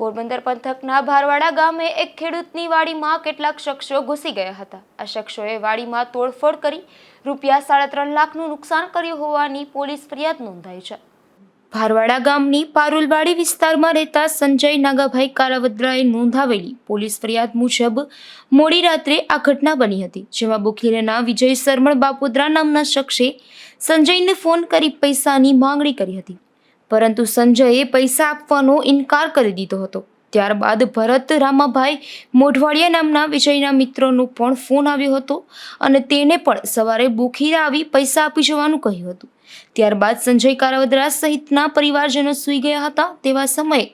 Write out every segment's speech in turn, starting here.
પોરબંદર પંથકના ભારવાડા ગામે એક ખેડૂતની વાડીમાં કેટલાક શખ્સો ઘૂસી ગયા હતા. આ શખ્સોએ વાડીમાં તોડફોડ કરી રૂપિયા સાડા ત્રણ લાખનું નુકસાન કર્યું હોવાની પોલીસ ફરિયાદ નોંધાઈ છે. ભારવાડા ગામની પારુલવાડી વિસ્તારમાં રહેતા સંજય નાગાભાઈ કારાવદ્રાએ નોંધાવેલી પોલીસ ફરિયાદ મુજબ મોડી રાત્રે આ ઘટના બની હતી, જેમાં બુખીરેના વિજય સરમણ બાપુદ્રા નામના શખ્સે સંજયને ફોન કરી પૈસાની માંગણી કરી હતી. પરંતુ સંજયે પૈસા આપવાનો ઇનકાર કરી દીધો હતો. ત્યારબાદ ભરત રામાભાઈ મોઢવાડિયા નામના વિજયના મિત્રોનો પણ ફોન આવ્યો હતો અને તેને પણ સવારે બોખીરા આવી પૈસા આપી જવાનું કહ્યું હતું. ત્યારબાદ સંજય કારાવદરા સહિતના પરિવારજનો સૂઈ ગયા હતા. તેવા સમયે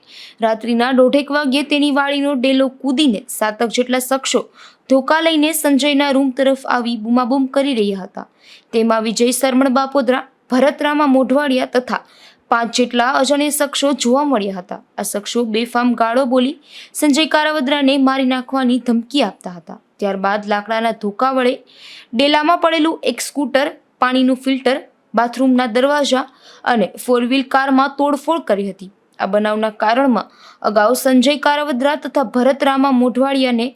રાત્રિના દોઢેક વાગ્યે તેની વાળીનો ડેલો કૂદીને સાતક જેટલા શખ્સો ધોકા લઈને સંજયના રૂમ તરફ આવી બૂમાબૂમ કરી રહ્યા હતા. તેમાં વિજય શરમણ બાપોદરા ભરતરામા મોઢવાડિયા તથા પાંચ જેટલા અજાણ્યા શખ્સો જોવા મળ્યા હતા. આ શખ્સો બેફામ ગાળો બોલી સંજય કારાવદ્રાને મારી નાખવાની ધમકી આપતા હતા. ત્યારબાદ લાકડાના ધોકા વડે ડેલામાં પડેલું એક સ્કૂટર, પાણીનું ફિલ્ટર, બાથરૂમના દરવાજા અને ફોર વ્હીલ કારમાં તોડફોડ કરી હતી. આ બનાવના કારણમાં અગાઉ સંજય કારાવદ્રા તથા ભરતરામા મોઢવાડિયાને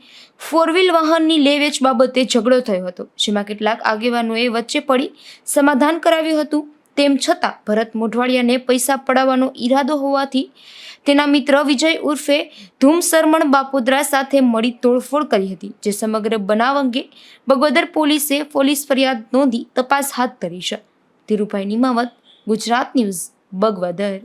ફોર વ્હીલ વાહનની લે વેચ બાબતે ઝઘડો થયો હતો, જેમાં કેટલાક આગેવાનોએ વચ્ચે પડી સમાધાન કરાવ્યું હતું. તેમ છતાં ભરત મોઢવાડિયાને પૈસા પડાવવાનો ઈરાદો હોવાથી તેના મિત્ર વિજય ઉર્ફે ધૂમ સરમણ બાપોદરા સાથે મળી તોડફોડ કરી હતી, જે સમગ્ર બનાવ અંગે બગોદર પોલીસે પોલીસ ફરિયાદ નોંધી તપાસ હાથ ધરી છે. ધીરુભાઈ નિમાવત, ગુજરાત ન્યૂઝ, બગવદર.